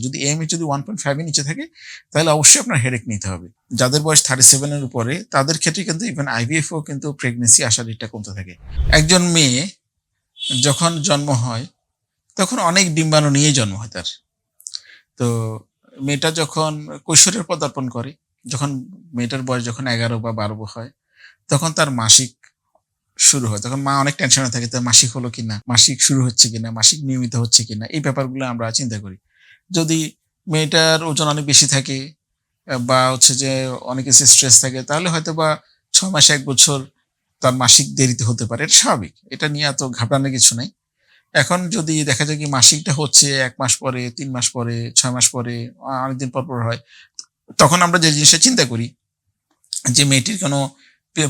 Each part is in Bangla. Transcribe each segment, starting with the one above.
যদি এএমএ যদি ওয়ান পয়েন্ট ফাইভের নিচে থাকে, তাহলে অবশ্যই আপনার হেডেক নিতে হবে। যাদের বয়স থার্টি সেভেনের উপরে, তাদের ক্ষেত্রে কিন্তু ইভেন আইভিএফও কিন্তু প্রেগনেন্সি আসার রেটটা কমতে থাকে। একজন মেয়ে যখন জন্ম হয়, তখন অনেক ডিম্বাণু নিয়ে জন্ম হয় তার। তো মেয়েটা যখন কৈশোরের পদার্পণ করে, যখন মেয়েটার বয়স যখন এগারো বা বারো হয়, তখন তার মাসিক শুরু হয়। তখন মা অনেক টেনশনে থাকে তার মাসিক হলো কিনা? মাসিক শুরু হচ্ছে কিনা? মাসিক নিয়মিত হচ্ছে কিনা? এই ব্যাপারগুলো আমরা চিন্তা করি। যদি মেয়েটার ওজন অনেক বেশি থাকে, বা হচ্ছে যে অনেক কিছু স্ট্রেস থাকে, তাহলে হয়তো বা ছ মাস এক বছর তার মাসিক দেরিতে হতে পারে। এটা স্বাভাবিক। এটা নিয়ে এত ঘাবড়ানোর কিছু নাই। এখন যদি দেখা যায় কি মাসিকটা হচ্ছে এক মাস পরে, তিন মাস পরে, ছয় মাস পরে অনেকদিন পর পর হয়, তখন আমরা যে জিনিসটা চিন্তা করি, যে মেয়েটির কোনো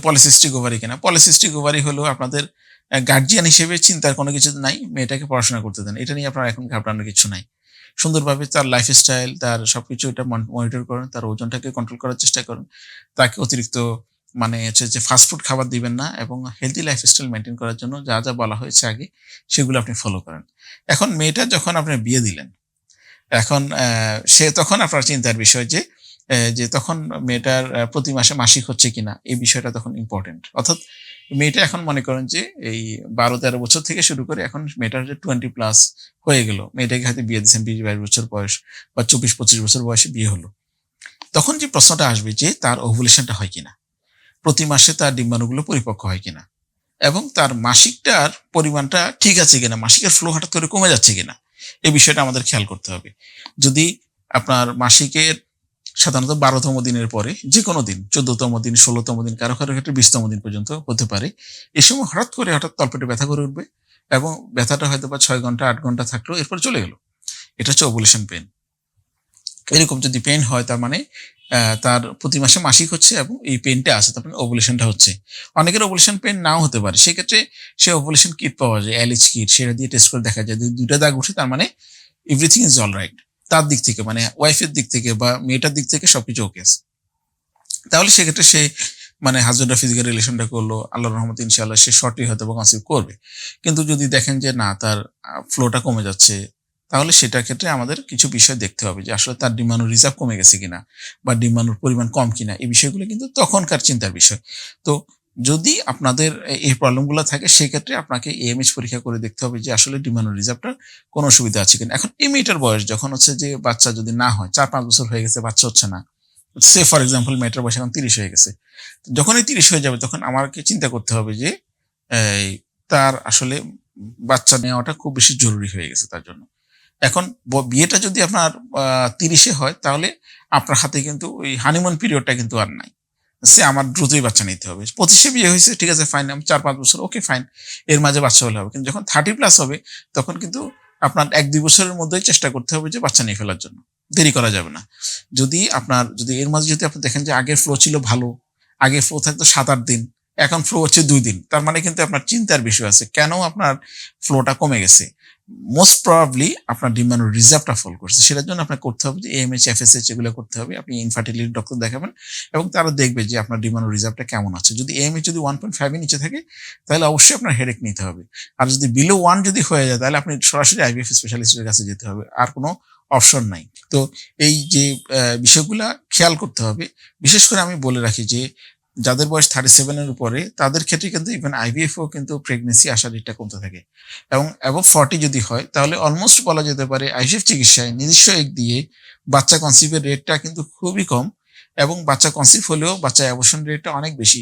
পলিসিস্টিক ওভারি কিনা। পলিসিস্টিক ওভারি হলো আপনাদের গার্জিয়ান হিসেবে চিন্তার কোনো কিছু নাই, মেয়েটাকে পড়াশোনা করতে দেন। এটা নিয়ে আপনার এখন ঘাবড়ানোর কিছু নাই। সুন্দরভাবে তার লাইফস্টাইল তার সবকিছু এটা মনিটর করেন, তার ওজনটাকে কন্ট্রোল করার চেষ্টা করেন। তাকে অতিরিক্ত মানে হচ্ছে যে ফাস্টফুড খাবার দিবেন না এবং হেলদি লাইফস্টাইল মেনটেন করার জন্য যা যা বলা হয়েছে আগে, সেগুলো আপনি ফলো করেন। এখন মেয়েটা যখন আপনি বিয়ে দিলেন, এখন সে তখন আপনার চিন্তার বিষয় যে যে তখন মেয়েটার প্রতি মাসে মাসিক হচ্ছে কিনা, এই বিষয়টা তখন ইম্পর্টেন্ট অর্থাৎ মেয়েটা এখন মনে করেন যে এই বারো তেরো বছর থেকে শুরু করে এখন মেয়েটার টোয়েন্টি প্লাস হয়ে গেল, মেয়েটাকে হয়তো বিয়ে দিচ্ছেন বিশ বাইশ বছর বয়স বা চব্বিশ পঁচিশ বছর বয়সে বিয়ে হলো। তখন যে প্রশ্নটা আসবে যে তার ওভুলেশনটা হয় কিনা, প্রতি মাসে তার ডিম্বাণুগুলো পরিপক্ক হয় কিনা, এবং তার মাসিকটার পরিমাণটা ঠিক আছে কিনা, মাসিকের ফ্লো হঠাৎ করে কমে যাচ্ছে কিনা, এই বিষয়টা আমাদের খেয়াল করতে হবে। যদি আপনার মাসিকের সাধারণত বারোতম দিনের পরে যে কোনো দিন, চোদ্দতম দিন, ষোলোতম দিন কারও কারও ক্ষেত্রে বিশতম দিন পর্যন্ত হতে পারে। এই সময় হঠাৎ করে, হঠাৎ তলপেটে ব্যথা করে উঠবে এবং ব্যথাটা হয়তো বা ছয় ঘণ্টা, আট ঘণ্টা থাকল এরপর চলে গেল। এটা হচ্ছে ওভুলেশন পেন এরকম যদি পেন হয়, তার মানে তার প্রতি মাসে মাসিক হচ্ছে এবং এই পেনটা আছে, তার মানে ওভুলেশনটা হচ্ছে। অনেকের ওভুলেশন পেন নাও হতে পারে। সেক্ষেত্রে সে ওভুলেশন কিট পাওয়া যায় অ্যালিচ কিট সেটা দিয়ে টেস্ট করে দেখা যায়। যদি দুইটা দাগ উঠে তার মানে এভরিথিং ইজ অল রাইট তার দিক থেকে মানে ওয়াইফের দিক থেকে বা মেয়েটার দিক থেকে সবকিছু ওকে আছে। তাহলে সেক্ষেত্রে সে মানে হাজবেন্ড ফিজিক্যাল রিলেশনটা করল আল্লাহ রহমত ইনশাল্লাহ সে শর্টই হয়তো বা কনসিভ করবে। কিন্তু যদি দেখেন যে না, তার ফ্লোটা কমে যাচ্ছে, তাহলে সেটার ক্ষেত্রে আমাদের কিছু বিষয় দেখতে হবে যে আসলে তার ডিমান্ড রিজার্ভ কমে গেছে কিনা বা ডিমান্ডের পরিমাণ কম কিনা, এই বিষয়গুলো কিন্তু তখনকার চিন্তার বিষয়। তো যদি আপনাদের এই প্রবলেমগুলো থাকে, সেক্ষেত্রে আপনাকে এএমএইচ পরীক্ষা করে দেখতে হবে যে আসলে ডিমান্ড রিজার্ভটার কোনো অসুবিধা আছে কিনা। এখন এই বয়স যখন হচ্ছে যে বাচ্চা যদি না হয়, চার পাঁচ বছর হয়ে গেছে, বাচ্চা হচ্ছে না। সে ফর এক্সাম্পল মেয়েটার বয়স এখন তিরিশ হয়ে গেছে। যখনই তিরিশ হয়ে যাবে, তখন আমাকে চিন্তা করতে হবে যে তার আসলে বাচ্চা নেওয়াটা খুব বেশি জরুরি হয়ে গেছে তার জন্য। এখন বিয়েটা যদি আপনার তিরিশে হয়, তাহলে আপনার হাতে কিন্তু ওই হানিমুন পিরিয়ডটা কিন্তু আর নাই। সে আমার দ্রুতই বাচ্চা নিতে হবে। পঁচিশে বিয়ে হয়েছে, ঠিক আছে ফাইন আমি চার পাঁচ বছর ওকে ফাইন এর মাঝে বাচ্চা হলে হবে। কিন্তু যখন থার্টি প্লাস হবে, তখন কিন্তু আপনার এক দুই বছরের মধ্যেই চেষ্টা করতে হবে যে বাচ্চা নিয়ে ফেলার জন্য। দেরি করা যাবে না। যদি আপনার, যদি এর মাঝে যদি আপনি দেখেন যে আগের ফ্লো ছিল ভালো আগে ফ্লো থাকতো সাত আট দিন এখন ফ্লো হচ্ছে দুই দিন। তার মানে কিন্তু আপনার চিন্তার বিষয় আছে, কেন আপনার ফ্লোটা কমে গেছে? মোস্ট প্রবাবলি আপনার ডিমান্ড রিজার্ভটা ফল করছে। সেটার জন্য আপনার করতে হবে যে এমএইচ এফএসএইচ এগুলো করতে হবে। আপনি ইনফার্টিলিটি ডক্টর দেখাবেন এবং তারা দেখবে যে আপনার ডিমান্ড রিজার্ভটা কেমন আছে। যদি এমএইচ যদি ওয়ান পয়েন্ট ফাইভের নিচে থাকে, তাহলে অবশ্যই আপনার হেডেক নিতে হবে। আর যদি বিলো ওয়ান যদি হয়ে যায়, তাহলে আপনি সরাসরি আইভিএফ স্পেশালিস্টের কাছে যেতে হবে। আর কোনো অপশন নাই। তো এই যে বিষয়গুলা খেয়াল করতে হবে। বিশেষ করে আমি বলে রাখি যে যাদের বয়স থার্টি সেভেনের উপরে, তাদের ক্ষেত্রে কিন্তু ইভেন আইভিএফও কিন্তু প্রেগনেন্সি আসার রেটটা কমতে থাকে। এবং অ্যাবভ ফর্টি যদি হয়, তাহলে অলমোস্ট বলা যেতে পারে আইভিএফ চিকিৎসায় নিজস্ব এক দিয়ে বাচ্চা কনসিভের রেটটা কিন্তু খুবই কম এবং বাচ্চা কনসিভ হলেও বাচ্চা অ্যাবর্শন রেটটা অনেক বেশি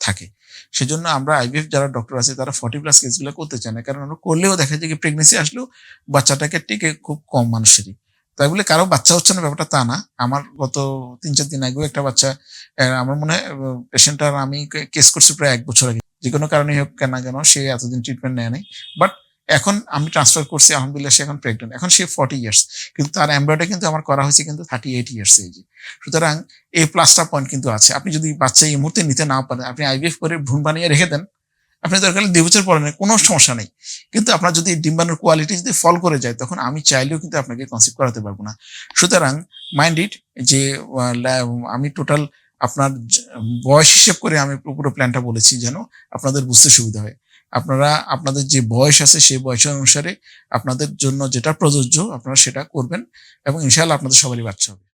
থাকে। সেজন্য আমরা আইভিএফ যারা ডক্টর আছে, তারা ফর্টি প্লাস কেসগুলো করতে চায় না। কারণ আমরা করলেও দেখা যায় কি প্রেগনেন্সি আসলেও বাচ্চাটাকে টিকে খুব কম মানুষেরই। তাই বলে কারও বাচ্চা হচ্ছে না, ব্যাপারটা তা না। আমার গত তিন চার দিন আগেও একটা বাচ্চা আমার মনে হয় পেশেন্টটার আমি কেস করছি প্রায় এক বছর আগে। যে কোনো কারণে হোক কেন কেন, সে এতদিন ট্রিটমেন্ট নেয় নাই। বাট এখন আমি ট্রান্সফার করছি, আলহামদুলিল্লাহ সে এখন প্রেগনেন্ট এখন সে ফর্টি ইয়ার্স কিন্তু তার এমব্রয়ডারি কিন্তু আমার করা হয়েছে কিন্তু থার্টি এইট ইয়ার্স এজে সুতরাং এই প্লাসটা পয়েন্ট কিন্তু আছে। আপনি যদি বাচ্চা এই মুহূর্তে নিতে না পারেন, আপনি আইভিএফ করে ভ্রূণ বানিয়ে রেখে দেন আপনি দরকার দুই বছর পরে কোনো সমস্যা নেই। কিন্তু আপনার যদি ডিম্বাণুর কোয়ালিটি যদি ফল করে যায়, তখন আমি চাইলেও কিন্তু আপনাকে কনসিভ করাতে পারব না। সুতরাং মাইন্ড ইট যে আমি টোটাল আপনার বয়স হিসেব করে আমি পুরো প্ল্যানটা বলেছি যেন আপনাদের বুঝতে সুবিধা হয়। আপনারা, আপনাদের যে বয়স আছে সেই বয়স অনুসারে আপনাদের জন্য যেটা প্রযোজ্য, আপনারা সেটা করবেন এবং ইনশাআল্লাহ আপনাদের সবারই বাচ্চা হবে।